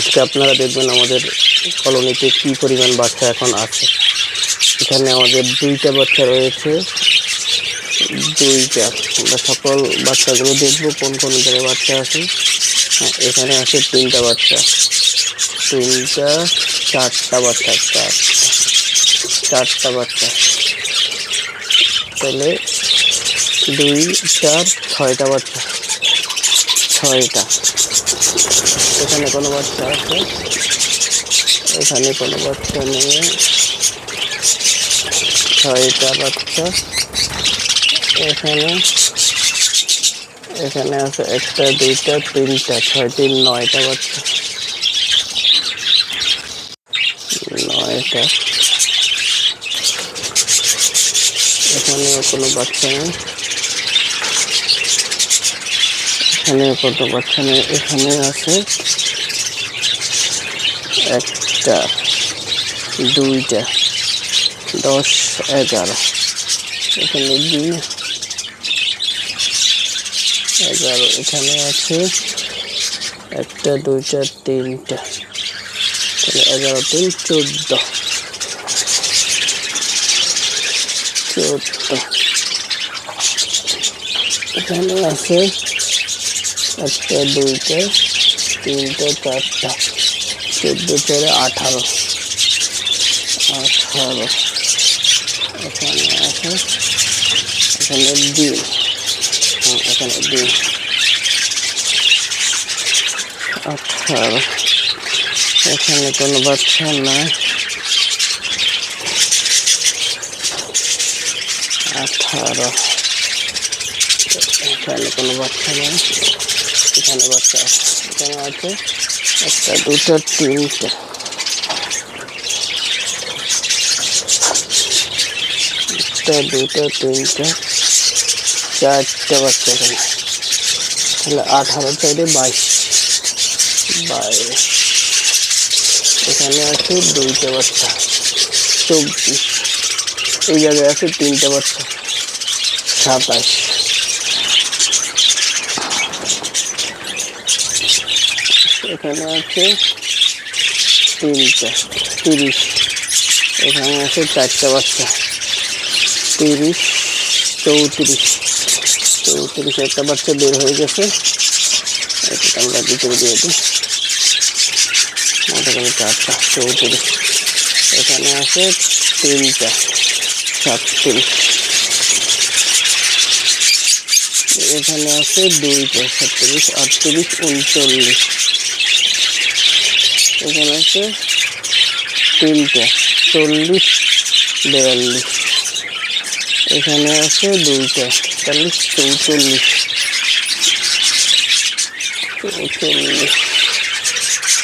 আজকে আপনারা দেখবেন আমাদের কলোনিতে কী পরিমাণ বাচ্চা এখন আছে। এখানে আমাদের দুইটা বাচ্চা রয়েছে। দুইটা। আমরা সকল বাচ্চাগুলো দেখব কোন কোন জায়গায় বাচ্চা আছে। হ্যাঁ এখানে আছে তিনটা বাচ্চা। তিনটা, চারটা বাচ্চা, চারটা। চারটা বাচ্চা। তাহলে দুই, চার, ছয়টা বাচ্চা। ছয়টা। এখানে কোনো বাচ্চা আছে? এখানে কোনো বাচ্চা নেই। ছয়টা বাচ্চা। এখানে এখানে আছে একটা, দুইটা, তিনটা ছয় তিন নয়টা বাচ্চা। নয়টা। এখানেও কোনো বাচ্চা নেই। এখানে কত বাচ্চা এখানে আছে একটা, দুইটা, দশ, এগারো। এখানে দুই, এগারো। এখানে আছে একটা, দুইটা, তিনটা। তাহলে এগারো, তিন, চোদ্দ। চোদ্দ। এখানে আছে একটা দুইটা, তিনটা, চারটা, চোদ্দ চারে আঠারো। আঠারো। এখানে আছে, এখানে দুই। হ্যাঁ এখানে দুই। আঠারো। এখানে কোনো বাচ্চা নাই। আঠারো। এখানে কোনো বাচ্চা নেই। এখানে বাচ্চা আছে, এখানে আছে, একটা, দুটো, তিনটে। একটা, দুটো, তিনটে, চারটে বাচ্চা এখানে। তাহলে আঠারো চাইলে বাইশ। বাইশ। এখানে আছে দুইটা বাচ্চা, চব্বিশ। এই জায়গায় আছে তিনটে বাচ্চা, সাতাশ। এখানে আছে তিনটা, তিরিশ। এখানে আছে চারটা বাচ্চা। তিরিশ, চৌত্রিশ। চৌত্রিশ একটা বাচ্চা বের হয়ে গেছে। এটা আমরা ভিতরে দিয়ে দিই। মোটামুটি চারটা, চৌত্রিশ। এখানে আছে তিনটা, সাতত্রিশ। এখানে আছে দুইটা, সাতত্রিশ, আটত্রিশ, উনচল্লিশ। এখানে আছে তিনটা, চল্লিশ, বিয়াল্লিশ। এখানে আছে দুইটা চল্লিশ চৌচল্লিশ। চৌচল্লিশ।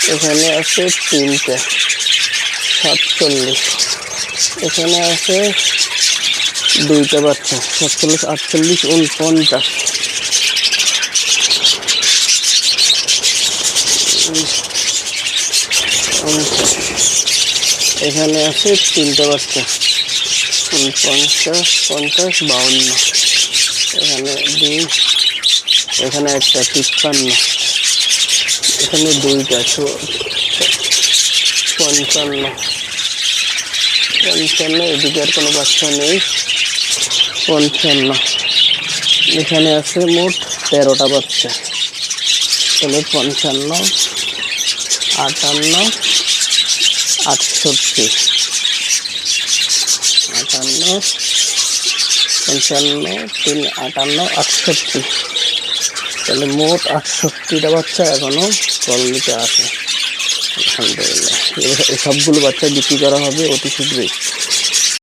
এখানে আছে তিনটা, সাতচল্লিশ। এখানে আছে দুইটা বাচ্চা, সাতচল্লিশ, আটচল্লিশ উনপঞ্চাশ। এখানে আছে তিনটা বাচ্চা। পঞ্চাশ পঞ্চাশ, বাউন্ন। এখানে দুই, এখানে একটা তিপ্পান্ন। এখানে দুইটা পঞ্চান্ন। পঞ্চান্ন, এদিকে আর কোনো বাচ্চা নেই। পঞ্চান্ন। এখানে আছে মোট তেরোটা বাচ্চা। তাহলে পঞ্চান্ন, আটান্ন আটষট্টি। আটান্ন, পঞ্চান্ন, তিন, আটান্ন, আটষট্টি। তাহলে মোট আটষট্টিটা বাচ্চা এখনও কলোনিতে আছে আলহামদুলিল্লাহ। সবগুলো বাচ্চা বিক্রি করা হবে অতি শীঘ্রই।